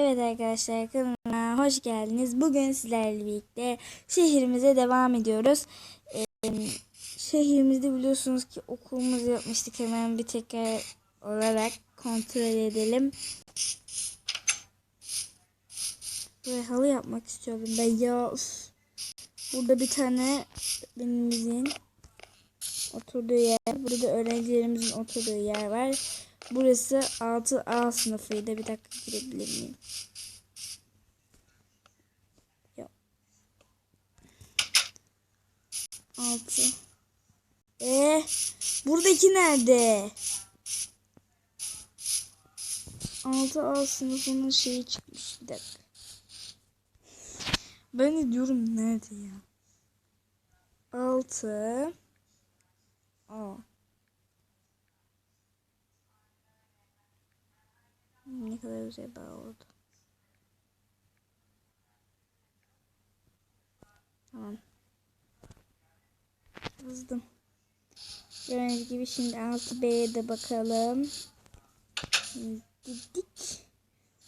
Evet arkadaşlar kanalıma hoş geldiniz. Bugün sizlerle birlikte şehrimize devam ediyoruz. Ee, şehrimizde biliyorsunuz ki okulumuzu yapmıştık. Hemen bir tekrar olarak kontrol edelim. Böyle halı yapmak istiyorum ben ya. Burada bir tane benimizin oturduğu yer. Burada da öğrencilerimizin oturduğu yer var. Burası 6A sınıfıydı. Bir dakika girebilir miyim? Yok. 6. Ee, buradaki nerede? 6A sınıfının şeyi çıkmış. Bir dakika. Ben de diyorum nerede ya? 6 A Ne kadar güzel bağladı. Tamam. Yazdım. Gördüğünüz gibi şimdi 6B'ye de bakalım. Dedik.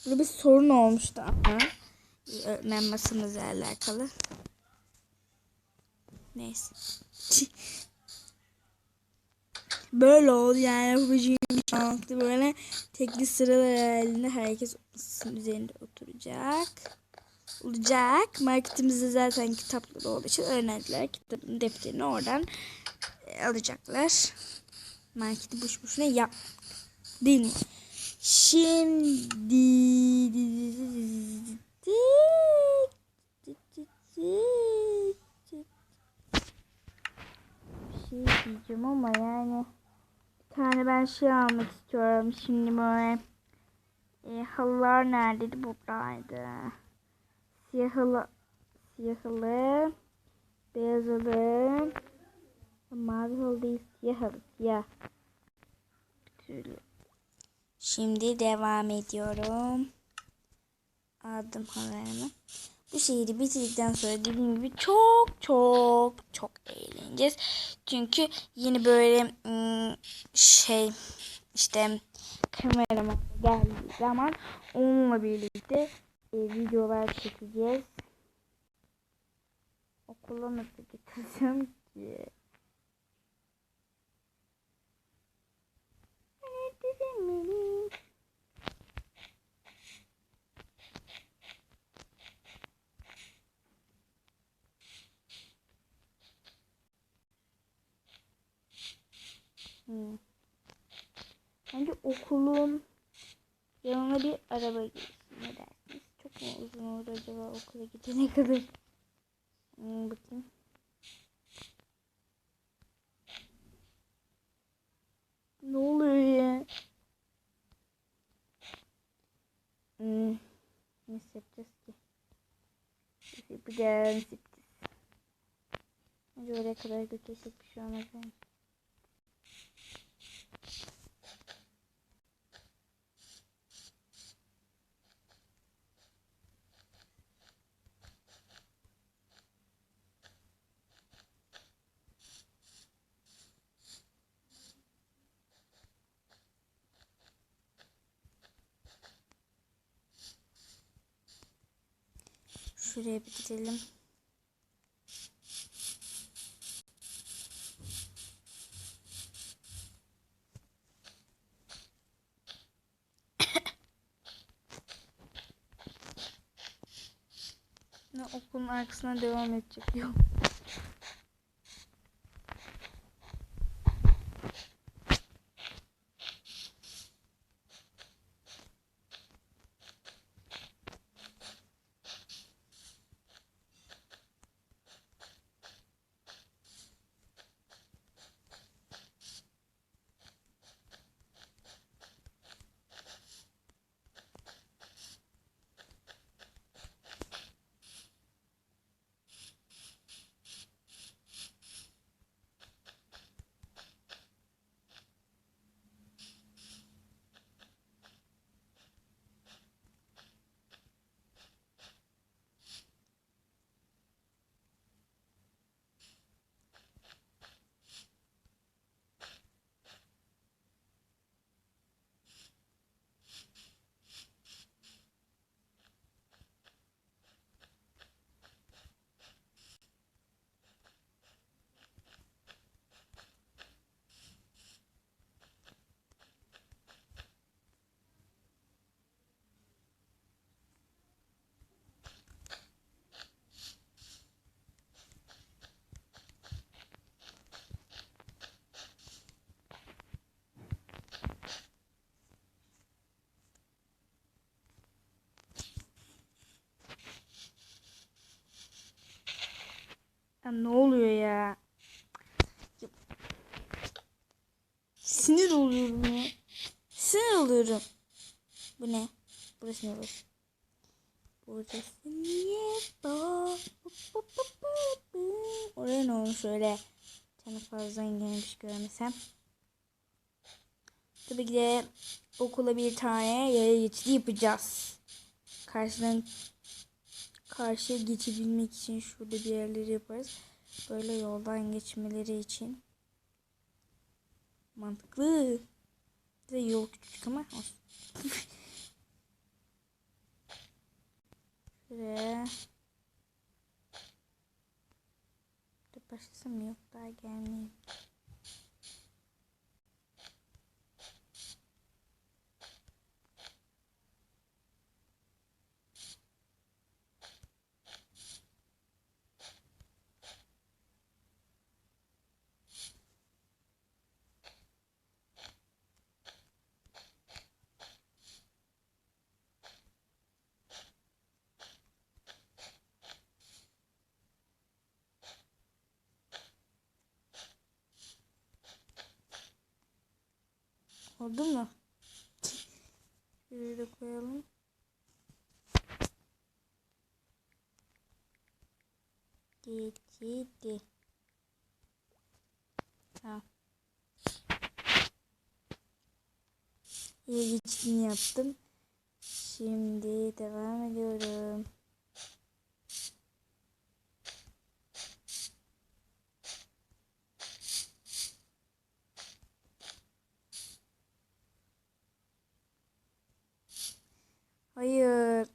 Burada bir sorun olmuştu ama. Öğretmen alakalı. Neyse. Böyle oldu yani yapacağım bir böyle tekli sıralar halinde herkes üzerinde oturacak. Olacak. Marketimizde zaten kitapları olduğu için öğrenciler kitabın defterini oradan e, alacaklar. Marketi boş boşuna yap. Değil mi? Şimdi şey diyeceğim ama yani tane ben şey almak istiyorum. Şimdi böyle e, halılar neredeydi? Buradaydı. Siyah halı, siyah halı, beyaz halı, mavi halı değil, siyah halı, siyah. Şimdi devam ediyorum. Aldım halılarımı. Bu şehri bitirdikten sonra dediğim gibi çok çok çok eğleneceğiz. Çünkü yeni böyle şey işte kameraman geldiği zaman onunla birlikte e, videolar çekeceğiz. Okula nasıl gideceğim ki? Benim. Hmm. Bence okulun yanına bir araba girsin. Ne dersiniz? Çok mu uzun olur acaba okula gidene kadar? Hmm, bakayım. Ne oluyor ya? Hmm. Nasıl yapacağız ki? Yapacağız. Bence oraya kadar götürsek bir şey olmaz bence. Şuraya bir gidelim. okulun arkasına devam edecek yok. Ya ne oluyor ya? Sinir oluyorum ya. Sinir oluyorum. Bu ne? Burası ne burası? Burası niye. Oraya ne olmuş öyle? Tane fazla gelmiş görmesem. Tabii ki de okula bir tane yaya geçidi yapacağız. Karşıdan karşıya geçebilmek için şurada bir yerleri yaparız. Böyle yoldan geçmeleri için. Mantıklı. Bir de yol küçük ama olsun. Şuraya. Başlasam? Yok daha gelmeyeyim. Oldu mu? Şuraya da koyalım. Geçidi. Tamam. İyi geçtiğini yaptım. Şimdi devam ediyorum. Hayır.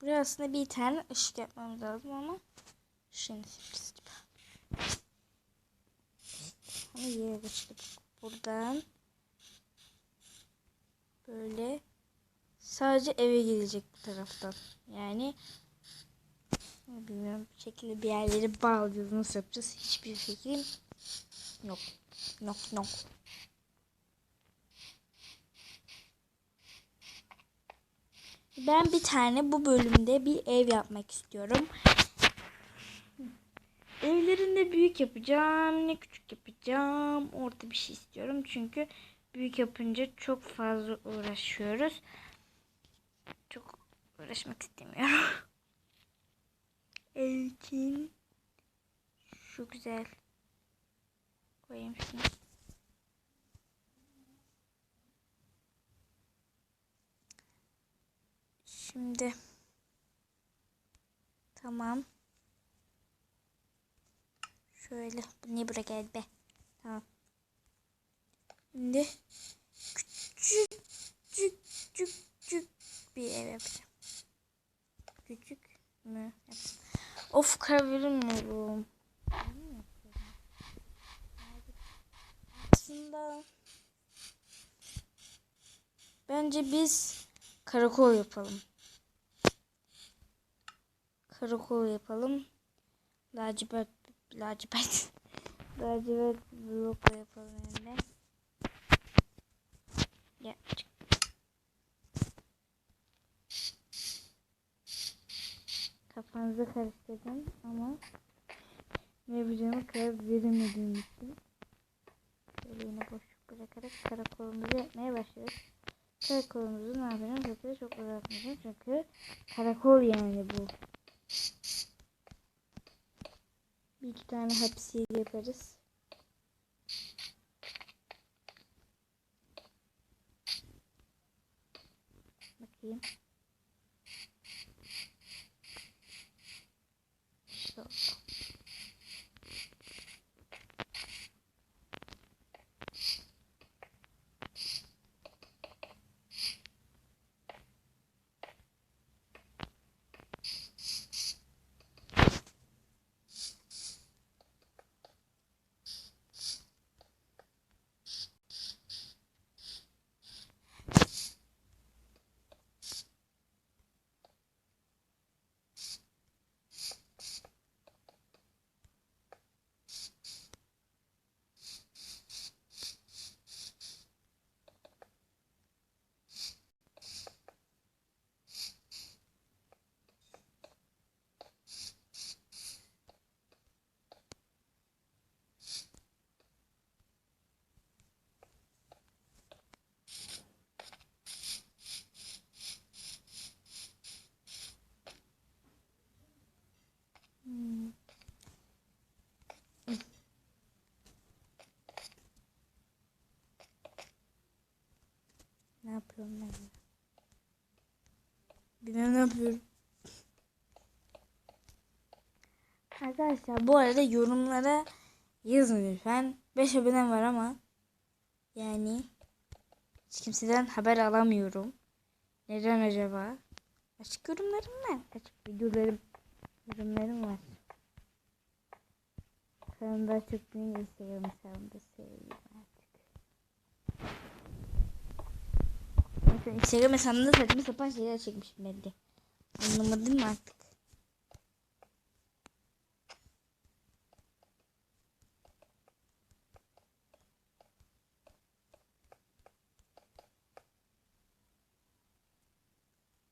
Buraya aslında bir tane ışık yapmamız lazım ama şimdi yapacağız. Ama yere geçtik. Buradan böyle sadece eve gelecek bu taraftan. Yani bilmiyorum bir şekilde bir yerleri bağlıyoruz. Nasıl yapacağız? Hiçbir fikrim yok. Yok yok. Ben bir tane bu bölümde bir ev yapmak istiyorum. Evlerinde büyük yapacağım, ne küçük yapacağım. Orta bir şey istiyorum. Çünkü büyük yapınca çok fazla uğraşıyoruz. Çok uğraşmak istemiyorum. Ev için şu güzel. Koyayım şunu. Şimdi tamam. Şöyle bu niye buraya geldi be? Tamam. Şimdi küçük küçük küçük bir ev yapacağım. Küçük mü? Of karabilmiyorum. Aslında bence biz karakol yapalım. Karakol yapalım. Lacivert lacivert lacivert blokla yapalım yani. Ya çık. Kafanızı karıştırdım ama ne yapacağımı karar veremediğim için Şöyle yine boşluk bırakarak karakolumuzu yapmaya başlıyoruz. Karakolumuzu ne yapacağım? Zaten çok uzatmayacağım çünkü karakol yani bu. Bir iki tane hapis yeri yaparız. Bakayım. İşte oldu. Hmm. Ne yapıyorum ben? ya? Bilmem ne yapıyorum. Arkadaşlar bu arada yorumlara yazın lütfen. 5 abonem var ama yani hiç kimseden haber alamıyorum. Neden acaba? Açık yorumlarım var. Açık videolarım yorumlarım var. Kanalım daha çok büyüyünce Instagram hesabımda söyleyeyim artık. Mesela Instagram hesabımda saçma sapan şeyler çekmişim belli. Anlamadın mı artık?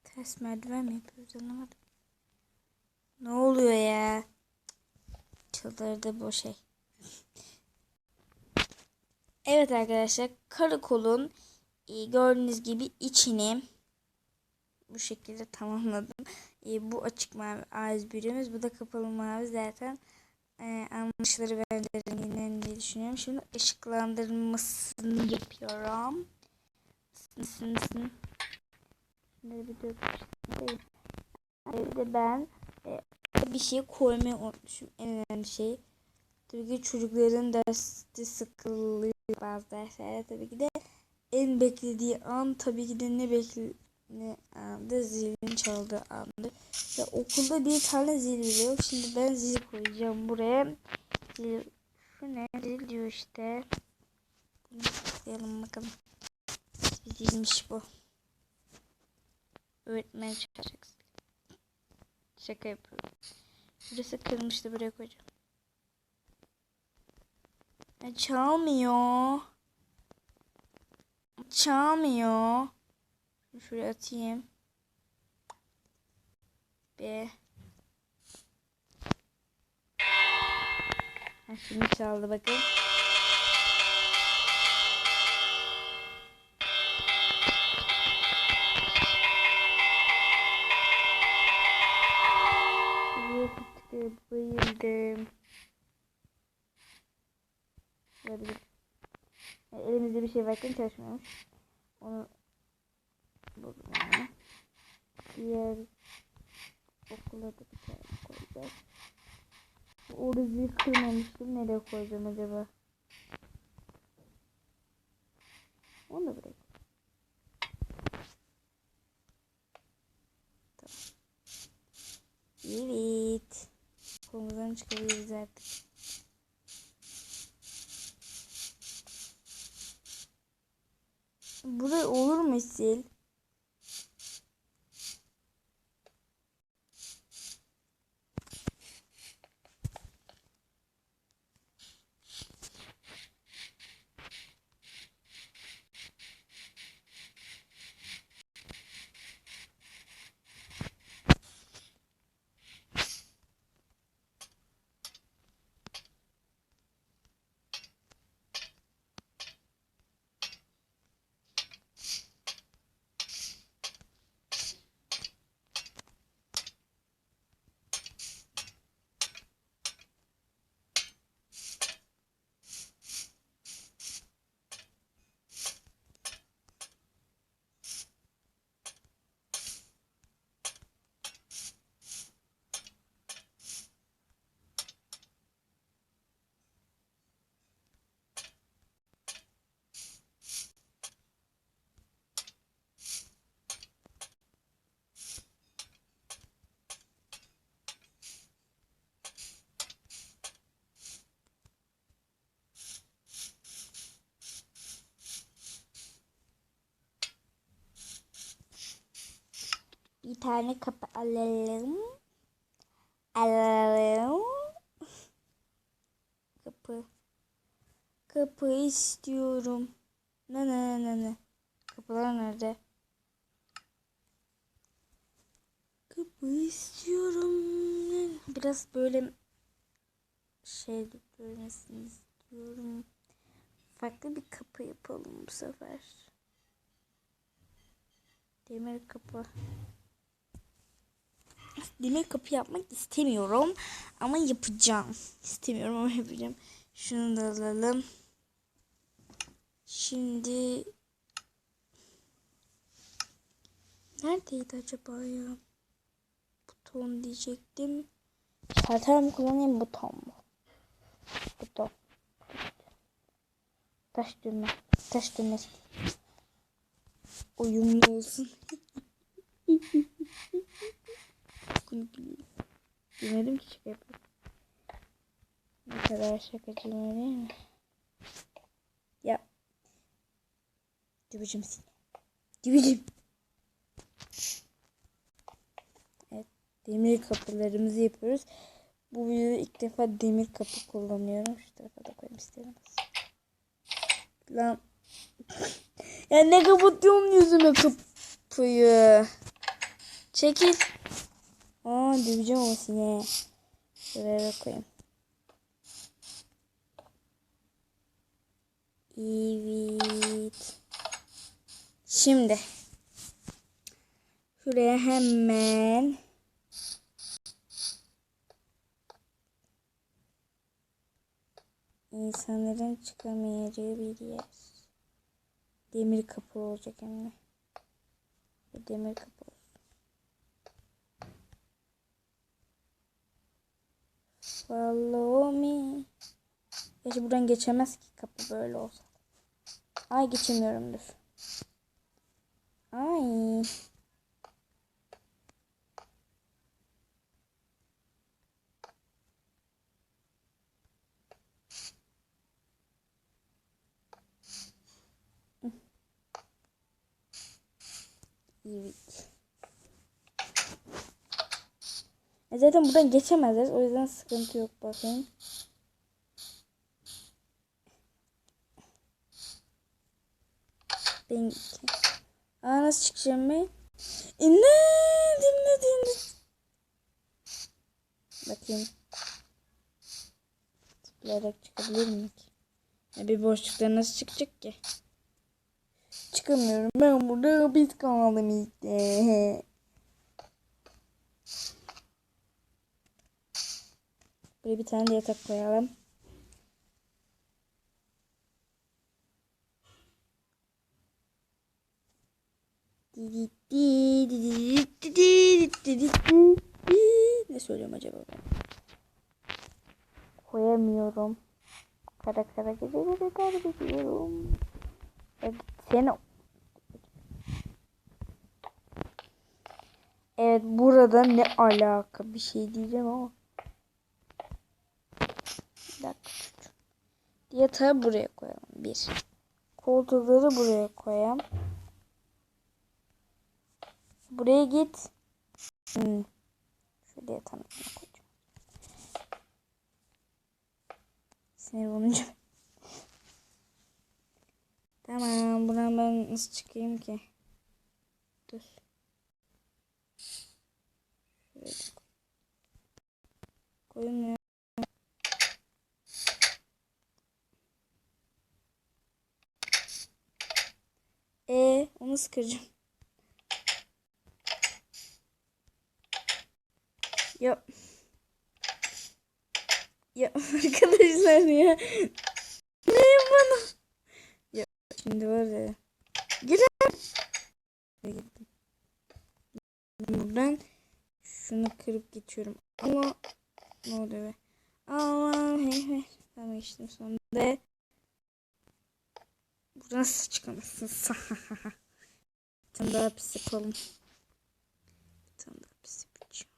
Ters merdiven mi yapıyoruz anlamadım. Ne oluyor ya? Çıldırdı bu şey. Evet arkadaşlar karakolun e, gördüğünüz gibi içini bu şekilde tamamladım. E, bu açık mavi A101'imiz. Bu da kapalı mavi zaten e, anlaşılır bence renginden diye düşünüyorum. Şimdi ışıklandırmasını yapıyorum. Sın sın. Şunları bir dökmüştüm. Bir de ben e, bir şey koymayı unutmuşum. En önemli şey. Tabii ki çocukların derste sıkılıyor bazı derslerde tabii ki de en beklediği an tabii ki de ne bekle ne andı zilin çaldığı andı. Ve okulda bir tane zil yok. Şimdi ben zil koyacağım buraya. Zil, şu ne? Zil diyor işte. Bunu tıklayalım bakalım. Bir zilmiş bu. Öğretmen çağıracaksın. Şaka yapıyorum. Burası kırmıştı buraya koyacağım. E, çalmıyor. Çalmıyor. Şuraya atayım. Be. Ha, şimdi çaldı bakın. Bayıldım. Olabilir. Bir şey varken çalışmıyormuş. Onu buldum yani. Diğer okula da bir tane koyacağız. Orada zil kırmamıştım. Nereye koyacağım acaba? Onu da bırak. Tamam. Evet. Kolumuzdan çıkabiliriz artık. Olur mu sil? Tane kapı alalım. Alalım. Kapı. Kapı istiyorum. Ne ne ne ne. Kapılar nerede? Kapı istiyorum. Biraz böyle şey görmesini istiyorum. Farklı bir kapı yapalım bu sefer. Demir kapı. Demir kapı yapmak istemiyorum ama yapacağım. İstemiyorum ama yapacağım. Şunu da alalım. Şimdi neredeydi acaba ya? Buton diyecektim. Şalter mi kullanayım buton mu? Buton. Taş düğme. Taş düğmesi. Uyumlu olsun. Bilmedim ki şaka yapayım. Ne kadar şakacıyım değil mi? Ya. Döveceğim seni. Döveceğim. Evet. Demir kapılarımızı yapıyoruz. Bu videoda ilk defa demir kapı kullanıyorum. Şu tarafa da koyayım istedim. Lan. ya ne kapatıyorum yüzüme kapıyı. Çekil. Aa döveceğim ama seni. Şuraya koyayım. Evet. Şimdi. Şuraya hemen. İnsanların çıkamayacağı bir yer. Demir kapı olacak hem de. Demir kapı Follow me. Gerçi buradan geçemez ki kapı böyle olsa. Ay geçemiyorum dur. Ay. Evet. E zaten buradan geçemezler. O yüzden sıkıntı yok bakayım. Ben Aa nasıl çıkacağım ben? Ne? Dinle dinle. Bakayım. Tıklayarak çıkabilir miyim ki? Ya bir boşlukta nasıl çıkacak ki? Çıkamıyorum. Ben burada hapis kaldım işte. Buraya bir tane de yatak koyalım. Ne söylüyorum acaba ben? Koyamıyorum. Kara kara geceleri kaybediyorum. Seni Evet burada ne alaka bir şey diyeceğim ama. Bir dakika. Yatağı buraya koyalım. Bir. Koltukları buraya koyalım. Buraya git. Hmm. Şöyle yatağın üstüne koyacağım. Sinir olunca. Tamam. Buradan ben nasıl çıkayım ki? Dur. Şöyle koyulmuyor. Onu sıkacağım. Ya. Ya arkadaşlar ya. Ne bana? Ya şimdi var ya. Girelim. Buradan şunu kırıp geçiyorum. Ama ne oluyor be? Aman hey hey. Tamam geçtim sonunda. Buradan nasıl çıkamazsın? Bir tane daha pis yapalım. Bir tane daha pis yapacağım.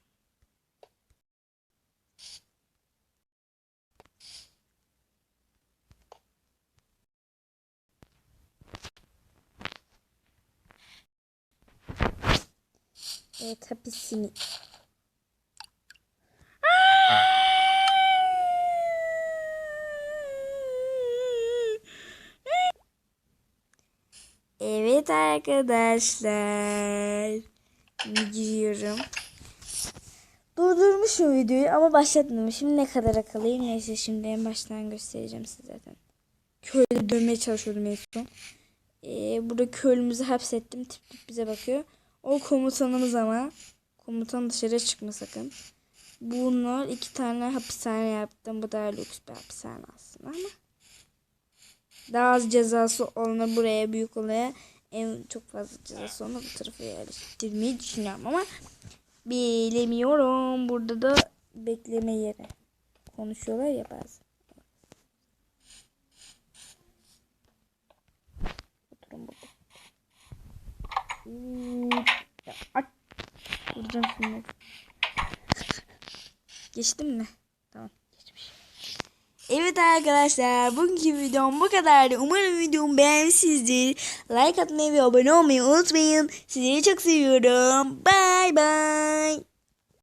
Evet hapisini. Evet arkadaşlar. Giriyorum. Durdurmuşum videoyu ama başlatmadım. Şimdi ne kadar akıllıyım neyse şimdi en baştan göstereceğim size zaten. Köyde dönmeye çalışıyordum en son. Ee, burada köylümüzü hapsettim. Tip tip bize bakıyor. O komutanımız ama. Komutan dışarı çıkma sakın. Bunlar iki tane hapishane yaptım. Bu daha lüks bir hapishane aslında ama. Daha az cezası olana buraya büyük olaya en çok fazla cezası olana bu tarafa yerleştirmeyi düşünüyorum ama bilemiyorum. Burada da bekleme yeri. Konuşuyorlar ya bazen. Oturun burada. Ya aç. Vuracağım şimdi. Geçtim mi? Evet arkadaşlar bugünkü videom bu kadardı. Umarım videomu beğenmişsinizdir. Like atmayı ve abone olmayı unutmayın. Sizleri çok seviyorum. Bye bye.